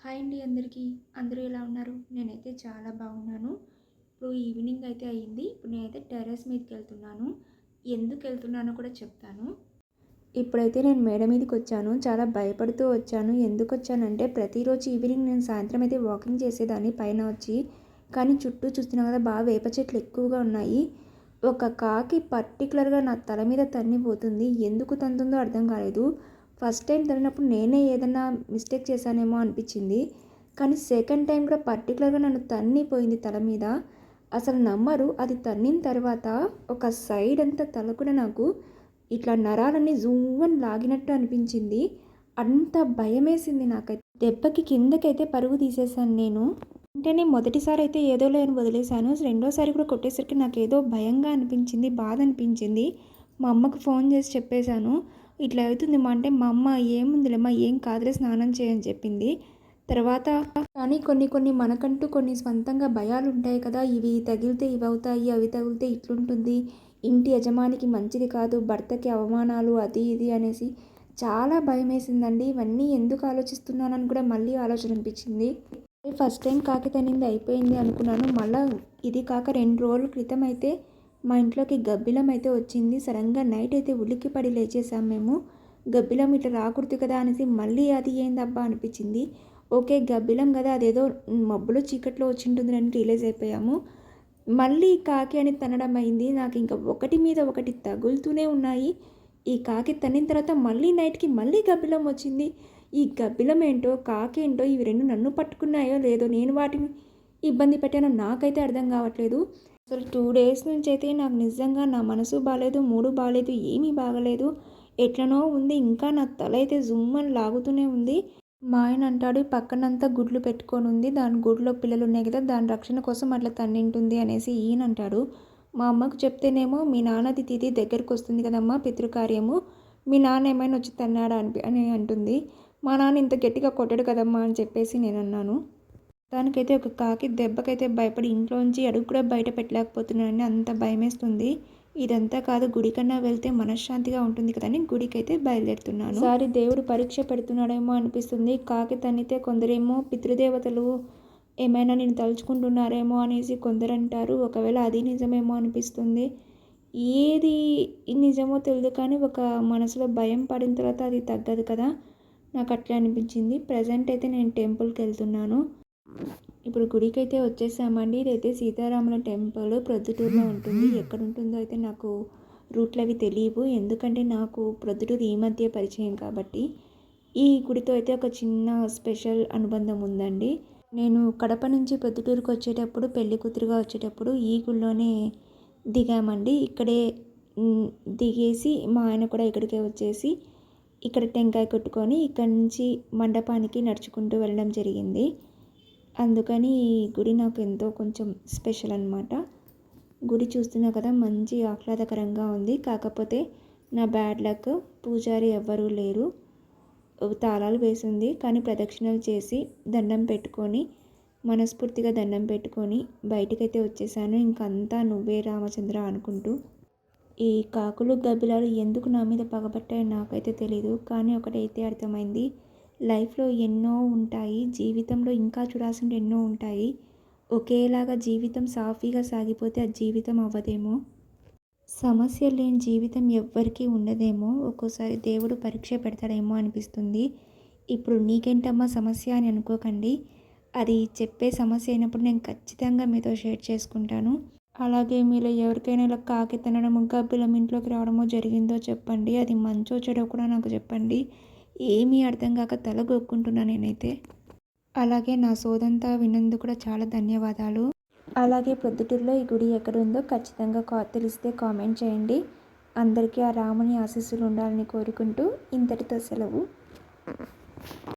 Hi అండి అందరికీ. అందరూ ఎలా ఉన్నారు? నేనైతే చాలా బాగున్నాను. ఇప్పుడు ఈవినింగ్ అయితే అయ్యింది ఇప్పుడు నేనైతే టెర్రస్ మీదకి వెళ్తున్నాను. ఎందుకు వెళ్తున్నానో కూడా చెప్తాను. ఇప్పుడైతే నేను మేడ మీదకి వచ్చాను. చాలా భయపడుతూ వచ్చాను. ఎందుకు వచ్చానంటే ప్రతిరోజు ఈవినింగ్ నేను సాయంత్రం అయితే వాకింగ్ చేసేదాన్ని పైన వచ్చి. కానీ చుట్టూ చూస్తున్నా కదా బాగా వేప చెట్లు ఎక్కువగా ఉన్నాయి. ఒక కాకి పర్టికులర్గా నా తల మీద తన్నిపోతుంది. ఎందుకు తంతుందో అర్థం కాలేదు. ఫస్ట్ టైం తరినప్పుడు నేనే ఏదైనా మిస్టేక్ చేశానేమో అనిపించింది. కానీ సెకండ్ టైం కూడా పర్టికులర్గా నన్ను తన్నిపోయింది తల మీద. అసలు నమ్మరు అది తన్నిన తర్వాత ఒక సైడ్ అంతా తల కూడా నాకు ఇట్లా నరాలన్నీ జూవన్ లాగినట్టు అనిపించింది. అంత భయమేసింది నాకైతే. దెబ్బకి కిందకైతే పరుగు తీసేసాను నేను. వెంటనే మొదటిసారి అయితే ఏదో లేని వదిలేశాను. రెండోసారి కూడా కొట్టేసరికి నాకు ఏదో భయంగా అనిపించింది బాధ అనిపించింది. మా అమ్మకు ఫోన్ చేసి చెప్పేశాను. ఇట్లా అవుతుంది మా అంటే మా అమ్మ ఏముందిలేమ్మా ఏం కాదులే స్నానం చేయని చెప్పింది. తర్వాత కానీ కొన్ని కొన్ని మనకంటూ కొన్ని స్వంతంగా భయాలు ఉంటాయి కదా ఇవి తగిలితే ఇవి అవుతాయి అవి తగిలితే ఇట్లుంటుంది. ఇంటి యజమానికి మంచిది కాదు భర్తకి అవమానాలు అది ఇది అనేసి చాలా భయం వేసిందండి ఇవన్నీ ఎందుకు ఆలోచిస్తున్నానని కూడా మళ్ళీ ఆలోచన అనిపించింది ఫస్ట్ టైం కాకి తనింది అయిపోయింది అనుకున్నాను. మళ్ళీ ఇది కాక రెండు రోజుల క్రితం అయితే మా ఇంట్లోకి గబ్బిలం అయితే వచ్చింది. సడన్గా నైట్ అయితే ఉలిక్కి పడి లేచేసాం మేము. గబ్బిలం ఇట్లా రాకూడదు కదా అనేసి మళ్ళీ అది ఏందబ్బా అనిపించింది. ఓకే గబ్బిలం కదా అదేదో మబ్బులో చీకట్లో వచ్చింటుంది అని రియలైజ్ అయిపోయాము. మళ్ళీ కాకి అని తనడం అయింది. నాకు ఇంకా ఒకటి మీద ఒకటి తగులుతూనే ఉన్నాయి. ఈ కాకి తన్నిన తర్వాత మళ్ళీ నైట్కి మళ్ళీ గబ్బిలం వచ్చింది. ఈ గబ్బిలం ఏంటో కాకి ఏంటో ఇవి రెండు నన్ను పట్టుకున్నాయో లేదో నేను వాటిని ఇబ్బంది పెట్టానో నాకైతే అర్థం కావట్లేదు. అసలు టూ డేస్ నుంచి అయితే నాకు నిజంగా నా మనసు బాగాలేదు మూడు బాగాలేదు ఏమీ బాగలేదు. ఎట్లనో ఉంది ఇంకా నా తల అయితే జుమ్ అని లాగుతూనే ఉంది. మా ఆయన అంటాడు పక్కనంతా గుడ్లు పెట్టుకొని ఉంది దాని గుడ్లో పిల్లలు ఉన్నాయి కదా దాని రక్షణ కోసం అట్లా తన్నింటుంది అనేసి ఈయన అంటాడు. మా అమ్మకు చెప్తేనేమో మీ నాన్నది తిది దగ్గరికి వస్తుంది కదమ్మా పితృకార్యము. మీ నాన్న ఏమైనా వచ్చి తన్నాడా అని అని అంటుంది. మా నాన్న ఇంత గట్టిగా కొట్టాడు కదమ్మా అని చెప్పేసి నేను అన్నాను. దానికైతే ఒక కాకి దెబ్బకైతే భయపడి ఇంట్లోంచి అడుగు కూడా బయట పెట్టలేకపోతున్నానని అంత భయమేస్తుంది. ఇదంతా కాదు గుడికన్నా వెళ్తే మనశ్శాంతిగా ఉంటుంది కదని గుడికైతే బయలుదేరుతున్నాను. సారి దేవుడు పరీక్ష పెడుతున్నాడేమో అనిపిస్తుంది. కాకి తన్నితే కొందరేమో పితృదేవతలు ఏమైనా నేను తలుచుకుంటున్నారేమో అనేసి కొందరు అంటారు ఒకవేళ అది నిజమేమో అనిపిస్తుంది. ఏది నిజమో తెలియదు కానీ ఒక మనసులో భయం పడిన తర్వాత అది తగ్గదు కదా. నాకు అట్లా అనిపించింది. ప్రజెంట్ అయితే నేను టెంపుల్కి వెళ్తున్నాను. ఇప్పుడు గుడికి అయితే వచ్చేసామండి. ఇదైతే సీతారాముల టెంపుల్. ప్రొద్దుటూరులో ఉంటుంది. ఎక్కడ ఉంటుందో అయితే నాకు రూట్లు అవి తెలియవు ఎందుకంటే నాకు ప్రొద్దుటూరు ఈ మధ్య పరిచయం కాబట్టి. ఈ గుడితో అయితే ఒక చిన్న స్పెషల్ అనుబంధం ఉందండి. నేను కడప నుంచి ప్రొద్దుటూరుకు వచ్చేటప్పుడు పెళ్ళి కూతురుగా వచ్చేటప్పుడు ఈ గుడిలోనే దిగామండి. ఇక్కడే దిగేసి మా ఆయన కూడా ఇక్కడికే వచ్చేసి ఇక్కడ టెంకాయ కొట్టుకొని ఇక్కడి నుంచి మండపానికి నడుచుకుంటూ వెళ్ళడం జరిగింది. అందుకని ఈ గుడి నాకు ఎంతో కొంచెం స్పెషల్ అనమాట గుడి చూస్తున్నా కదా మంచి ఆహ్లాదకరంగా ఉంది. కాకపోతే నా బ్యాడ్ లక్ పూజారి ఎవ్వరూ లేరు. తాళాలు వేసింది. కానీ ప్రదక్షిణలు చేసి దండం పెట్టుకొని మనస్ఫూర్తిగా దండం పెట్టుకొని బయటికైతే వచ్చేసాను. ఇంకంతా నువ్వే రామచంద్ర అనుకుంటూ. ఈ కాకులు గబ్బిలాలు ఎందుకు నా మీద పగబట్టాయో నాకైతే తెలీదు. కానీ ఒకటైతే అర్థమైంది. లైఫ్లో ఎన్నో ఉంటాయి జీవితంలో ఇంకా చూడాల్సిన ఎన్నో ఉంటాయి. ఒకేలాగా జీవితం సాఫీగా సాగిపోతే ఆ జీవితం అవ్వదేమో? సమస్య లేని జీవితం ఎవ్వరికీ ఉండదేమో? ఒక్కోసారి దేవుడు పరీక్ష పెడతాడేమో అనిపిస్తుంది. ఇప్పుడు నీకేంటమ్మా సమస్య అని అనుకోకండి. అది చెప్పే సమస్య అయినప్పుడు నేను ఖచ్చితంగా మీతో షేర్ చేసుకుంటాను. అలాగే మీలో ఎవరికైనా ఇలా కాకి తినడము గబ్బిలం ఇంట్లోకి రావడమో జరిగిందో చెప్పండి. అది మంచో చెడో కూడా నాకు చెప్పండి. ఏమీ అర్థం కాక తల గొక్కుంటున్నా నేనైతే. అలాగే నా సోదంతా విన్నందుకు కూడా చాలా ధన్యవాదాలు. అలాగే ప్రొద్దుటూరులో ఈ గుడి ఎక్కడుందో ఖచ్చితంగా కా తెలిస్తే కామెంట్ చేయండి. అందరికీ ఆ రాముని ఆశీస్సులు ఉండాలని కోరుకుంటూ ఇంతటితో సెలవు.